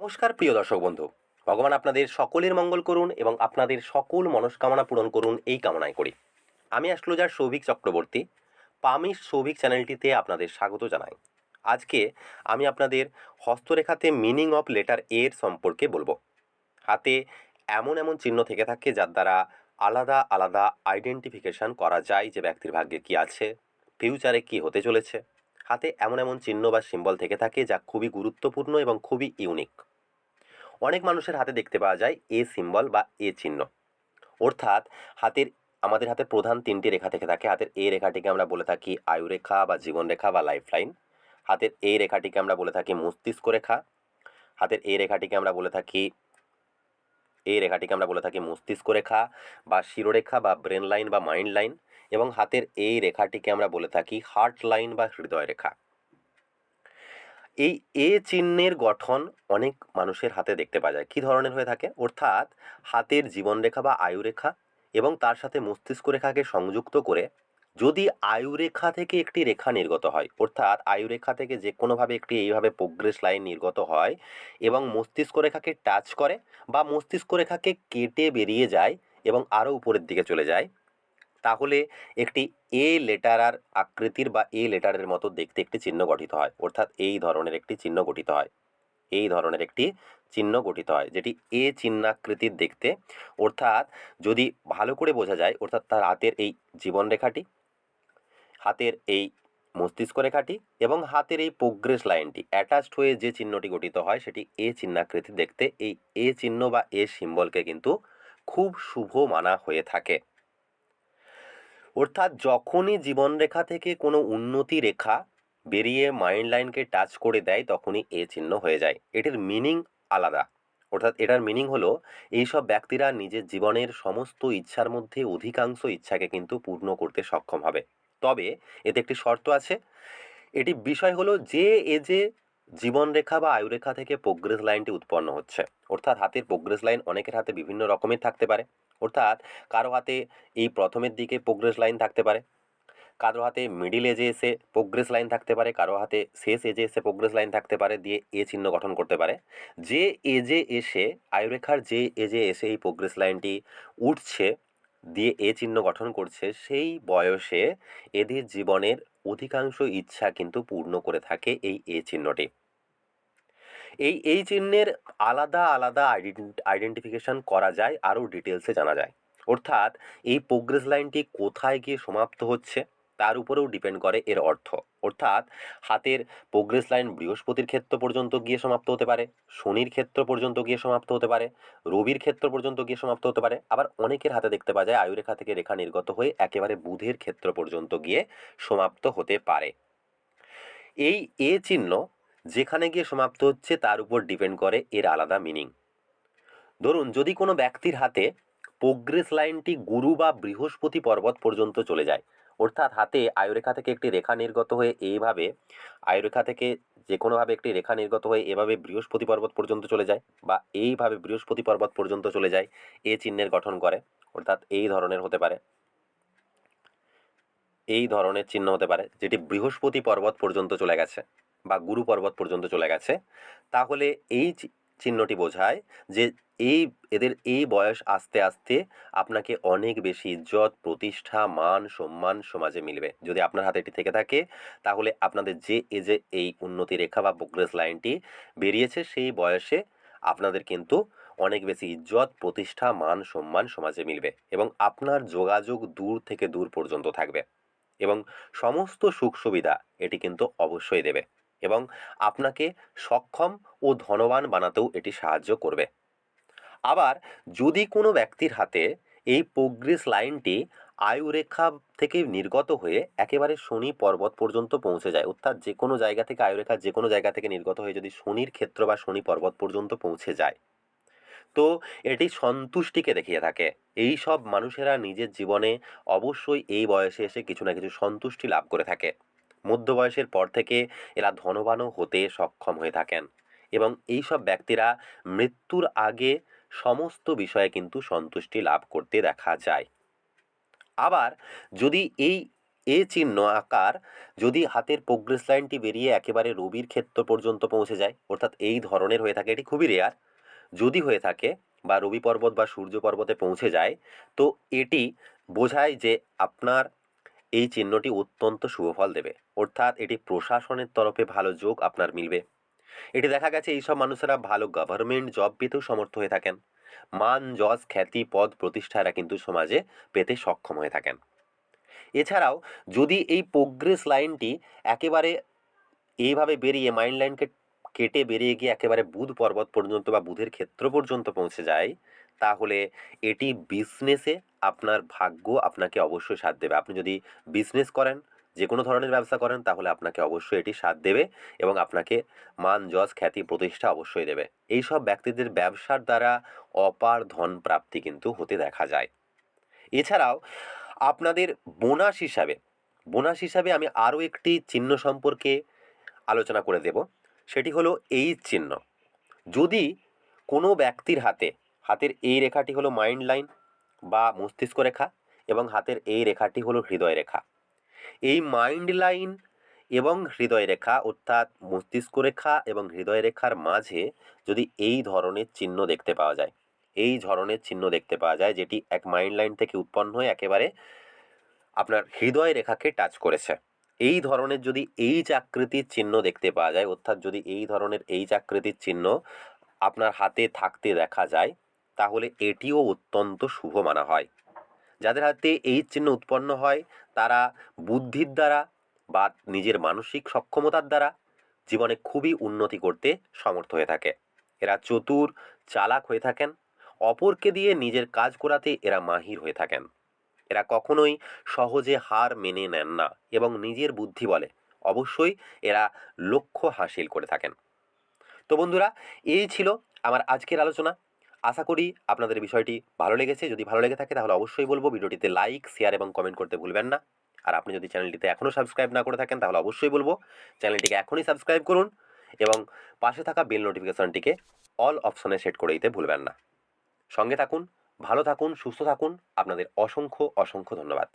নমস্কার, প্রিয় দর্শক বন্ধু। ভগবান আপনাদের সকলের মঙ্গল করুন এবং আপনাদের সকল মনস্কামনা পূরণ করুন এই কামনায় করি। আমি অ্যাস্ট্রোলজার সৌভিক চক্রবর্তী, পামিশ সৌভিক চ্যানেলটিতে আপনাদের স্বাগত জানাই। আজকে আমি আপনাদের হস্তরেখাতে মিনিং অফ লেটার এর সম্পর্কে বলব। হাতে এমন এমন চিহ্ন থেকে থাকে যার দ্বারা আলাদা আলাদা আইডেন্টিফিকেশন করা যায় যে ব্যক্তির ভাগ্যে কি আছে ফিউচারে কি হতে চলেছে। হাতে এমন এমন চিহ্ন বা সিম্বল থেকে থাকে যা খুবই গুরুত্বপূর্ণ এবং খুবই ইউনিক অনেক মানুষের হাতে দেখতে পাওয়া যায় এ সিম্বল বা এ চিহ্ন। অর্থাৎ হাতের, আমাদের হাতে প্রধান তিনটি রেখা থেকে থাকে। হাতের এই রেখাটিকে আমরা বলে থাকি আয়ু রেখা বা জীবন রেখা বা লাইফ লাইন হাতের এই রেখাটিকে আমরা বলে থাকি মস্তিষ্ক রেখা। হাতের এই রেখাটিকে আমরা বলে থাকি এই রেখাটিকে আমরা বলে থাকি মস্তিষ্ক রেখা বা শিরোরেখা বা ব্রেন লাইন বা মাইন্ড লাইন এবং হাতের এই রেখাটিকে আমরা বলে থাকি হার্ট লাইন বা হৃদয় রেখা এই এ চিহ্নের গঠন অনেক মানুষের হাতে দেখতে পাওয়া যায়। কী ধরনের হয়ে থাকে? অর্থাৎ হাতের জীবনরেখা বা আয়ুরেখা এবং তার সাথে মস্তিষ্ক রেখাকে সংযুক্ত করে যদি আয়ুরেখা থেকে একটি রেখা নির্গত হয়, অর্থাৎ আয়ুরেখা থেকে যে কোনোভাবে একটি এইভাবে প্রোগ্রেস লাইন নির্গত হয় এবং মস্তিষ্ক রেখাকে টাচ করে বা মস্তিষ্ক রেখাকে কেটে বেরিয়ে যায় এবং আরও উপরের দিকে চলে যায় তাহলে একটি এ লেটারার আকৃতির বা এ লেটারের মতো দেখতে একটি চিহ্ন গঠিত হয়। অর্থাৎ এই ধরনের একটি চিহ্ন গঠিত হয়। এই ধরনের একটি চিহ্ন গঠিত হয়, যেটি এ চিহ্নাকৃতির দেখতে। অর্থাৎ যদি ভালো করে বোঝা যায়, অর্থাৎ তার হাতের এই জীবন রেখাটি, হাতের এই মস্তিষ্ক রেখাটি এবং হাতের এই প্রোগ্রেস লাইনটি অ্যাটাচড হয়ে যে চিহ্নটি গঠিত হয়, সেটি এ চিহ্নাকৃতি দেখতে এই এ চিহ্ন বা এ সিম্বলকে কিন্তু খুব শুভ মানা হয়ে থাকে। অর্থাৎ যখনই জীবনরেখা থেকে কোনো উন্নতি রেখা বেরিয়ে মাইন্ড লাইনকে টাচ করে দেয়, তখনই এ চিহ্ন হয়ে যায়। এটির মিনিং আলাদা। অর্থাৎ এটার মিনিং হলো, এইসব ব্যক্তিরা নিজের জীবনের সমস্ত ইচ্ছার মধ্যে অধিকাংশ ইচ্ছাকে কিন্তু পূর্ণ করতে সক্ষম হবে। তবে এতে একটি শর্ত আছে এটি বিষয় হলো যে, এ যে জীবনরেখা বা আয়ুরেখা থেকে প্রোগ্রেস লাইনটি উৎপন্ন হচ্ছে। অর্থাৎ হাতের প্রোগ্রেস লাইন অনেকের হাতে বিভিন্ন রকমের থাকতে পারে। অর্থাৎ কারও হাতে এই প্রথমের দিকে প্রোগ্রেস লাইন থাকতে পারে। কারও হাতে মিডিল এজে এসে প্রোগ্রেস লাইন থাকতে পারে। কারও হাতে শেষ এজে এসে প্রোগ্রেস লাইন থাকতে পারে দিয়ে এ চিহ্ন গঠন করতে পারে। যে এজে এসে, আয়ুরেখার যে এজে এসে এই প্রোগ্রেস লাইনটি উঠছে দিয়ে এ চিহ্ন গঠন করছে, সেই বয়সে এদের জীবনের অধিকাংশ ইচ্ছা কিন্তু পূর্ণ করে থাকে এই এ চিহ্নটি। এই এই চিহ্নের আলাদা আলাদা আইডেন্টিফিকেশন করা যায়, আরও ডিটেলসে জানা যায়। অর্থাৎ এই প্রোগ্রেস লাইনটি কোথায় গিয়ে সমাপ্ত হচ্ছে? তার উপরেও ডিপেন্ড করে এর অর্থ। অর্থাৎ হাতের প্রোগ্রেস লাইন বৃহস্পতির ক্ষেত্র পর্যন্ত গিয়ে সমাপ্ত হতে পারে, শনির ক্ষেত্র পর্যন্ত গিয়ে সমাপ্ত হতে পারে, রবির ক্ষেত্র পর্যন্ত গিয়ে সমাপ্ত হতে পারে। আবার অনেকের হাতে দেখতে পাওয়া যায় আয়ুরেখা থেকে রেখা নির্গত হয়ে একেবারে বুধের ক্ষেত্র পর্যন্ত গিয়ে সমাপ্ত হতে পারে। এই এ চিহ্ন যেখানে গিয়ে সমাপ্ত হচ্ছে তার উপর ডিপেন্ড করে এর আলাদা মিনিং ধরুন, যদি কোনো ব্যক্তির হাতে প্রোগ্রেস লাইনটি গুরু বা বৃহস্পতি পর্বত পর্যন্ত চলে যায় অর্থাৎ হাতে আয়ুরেখা থেকে একটি রেখা নির্গত হয়ে এইভাবে আয়ুরেখা থেকে যে কোনোভাবে একটি রেখা নির্গত হয়ে এভাবে বৃহস্পতি পর্বত পর্যন্ত চলে যায় বা এইভাবে বৃহস্পতি পর্বত পর্যন্ত চলে যায়, এ চিহ্নের গঠন করে। অর্থাৎ এই ধরনের হতে পারে। এই ধরনের চিহ্ন হতে পারে, যেটি বৃহস্পতি পর্বত পর্যন্ত চলে গেছে বা গুরু পর্বত পর্যন্ত চলে গেছে। তাহলে এই চিহ্নটি বোঝায় যে এই, এদের এই বয়স আস্তে আস্তে আপনাকে অনেক বেশি ইজ্জত, প্রতিষ্ঠা, মান, সম্মান সমাজে মিলবে। যদি আপনার হাতে এটি থেকে থাকে, তাহলে আপনাদের যে এজে এই উন্নতি রেখা বা প্রোগ্রেস লাইনটি বেরিয়েছে, সেই বয়সে আপনাদের কিন্তু অনেক বেশি ইজ্জত, প্রতিষ্ঠা, মান, সম্মান সমাজে মিলবে এবং আপনার যোগাযোগ দূর থেকে দূর পর্যন্ত থাকবে এবং সমস্ত সুখ সুবিধা এটি কিন্তু অবশ্যই দেবে। এবং আপনাকে সক্ষম ও ধনবান বানাতেও এটি সাহায্য করবে। আবার যদি কোনো ব্যক্তির হাতে এই প্রোগ্রেস লাইনটি আয়ুরেখা থেকে নির্গত হয়ে একেবারে শনি পর্বত পর্যন্ত পৌঁছে যায়, অর্থাৎ যে কোনো জায়গা থেকে আয়ুরেখা যে কোনো জায়গা থেকে নির্গত হয়ে যদি শনির ক্ষেত্র বা শনি পর্বত পর্যন্ত পৌঁছে যায়, তো এটি সন্তুষ্টিকে দেখিয়ে থাকে। এই সব মানুষেরা নিজের জীবনে অবশ্যই এই বয়সে এসে কিছু না কিছু সন্তুষ্টি লাভ করে থাকে। মধ্য বয়সের পর থেকে এরা ধনবানও হতে সক্ষম হয়ে থাকেন এবং এই সব ব্যক্তিরা মৃত্যুর আগে সমস্ত বিষয়ে কিন্তু সন্তুষ্টি লাভ করতে দেখা যায়। আবার যদি এই, এ চিহ্ন আকার যদি হাতের প্রোগ্রেস লাইনটি বেরিয়ে একেবারে রবির ক্ষেত্র পর্যন্ত পৌঁছে যায়, অর্থাৎ এই ধরনের হয়ে থাকে, এটি খুবই রেয়ার যদি হয়ে থাকে বা রবি পর্বত বা সূর্য পর্বতে পৌঁছে যায়, তো এটি বোঝায় যে আপনার এই চিহ্নটি অত্যন্ত শুভ ফল দেবে। অর্থাৎ এটি প্রশাসনের তরফে ভালো যোগ আপনার মিলবে। এটি দেখা গেছে এইসব মানুষেরা ভালো গভর্নমেন্ট জব পেতেও সমর্থ হয়ে থাকেন। মান, যশ, খ্যাতি, পদ প্রতিষ্ঠা এরা কিন্তু সমাজে পেতে সক্ষম হয়ে থাকেন। এছাড়াও যদি এই প্রোগ্রেস লাইনটি একেবারে এইভাবে বেরিয়ে মাইন্ড লাইনকে কেটে বেরিয়ে গিয়ে একেবারে বুধ পর্বত পর্যন্ত বা বুধের ক্ষেত্র পর্যন্ত পৌঁছে যায়, তাহলে এটি বিজনেসে আপনার ভাগ্য আপনাকে অবশ্যই সাথ দেবে। আপনি যদি বিজনেস করেন যে কোনো ধরনের ব্যবসা করেন, তাহলে আপনাকে অবশ্যই এটি সাথ দেবে এবং আপনাকে মান, যশ, খ্যাতি, প্রতিষ্ঠা অবশ্যই দেবে। এই সব ব্যক্তিদের ব্যবসার দ্বারা অপার ধন প্রাপ্তি কিন্তু হতে দেখা যায়। এছাড়াও আপনাদের বোনাস হিসাবে বোনাস হিসাবে আমি আরও একটি চিহ্ন সম্পর্কে আলোচনা করে দেব। সেটি হলো এই চিহ্ন। যদি কোনো ব্যক্তির হাতে, হাতের এই রেখাটি হলো মাইন্ড লাইন বা মস্তিষ্ক রেখা এবং হাতের এই রেখাটি হলো হৃদয় রেখা। এই মাইন্ড লাইন এবং হৃদয় রেখা অর্থাৎ মস্তিষ্ক রেখা এবং হৃদয় রেখার মাঝে যদি এই ধরনের চিহ্ন দেখতে পাওয়া যায়, এই ধরনের চিহ্ন দেখতে পাওয়া যায় যেটি এক মাইন্ড লাইন থেকে উৎপন্ন হয়ে একেবারে আপনার হৃদয় রেখাকে টাচ করেছে। এই ধরনের যদি এইচ আকৃতির চিহ্ন দেখতে পাওয়া যায়, অর্থাৎ যদি এই ধরনের এইচ আকৃতির চিহ্ন আপনার হাতে থাকতে দেখা যায়, তাহলে এটিও অত্যন্ত শুভ মানা হয়। যাদের হাতে এই চিহ্ন উৎপন্ন হয়, তারা বুদ্ধির দ্বারা বা নিজের মানসিক সক্ষমতার দ্বারা জীবনে খুবই উন্নতি করতে সমর্থ হয়ে থাকে। এরা চতুর, চালাক হয়ে থাকেন, অপরকে দিয়ে নিজের কাজ করাতে এরা মাহির হয়ে থাকেন। এরা কখনোই সহজে হার মেনে নেন না এবং নিজের বুদ্ধি বলে। অবশ্যই এরা লক্ষ্য হাসিল করে থাকেন। তো বন্ধুরা, এই ছিল আমার আজকের আলোচনা। আশা করি আপনাদের বিষয়টি ভালো লেগেছে। যদি ভালো লেগে থাকে তাহলে অবশ্যই বলব ভিডিওটিতে লাইক শেয়ার এবং কমেন্ট করতে ভুলবেন না। আর আপনি যদি চ্যানেলটিতে এখনও সাবস্ক্রাইব না করে থাকেন তাহলে অবশ্যই বলব চ্যানেলটিকে এখনই সাবস্ক্রাইব করুন এবং পাশে থাকা বেল নোটিফিকেশনটিকে অল অপশনে সেট করে দিতে ভুলবেন না। সঙ্গে থাকুন। ভালো থাকুন সুস্থ থাকুন। আপনাদের অসংখ্য অসংখ্য ধন্যবাদ।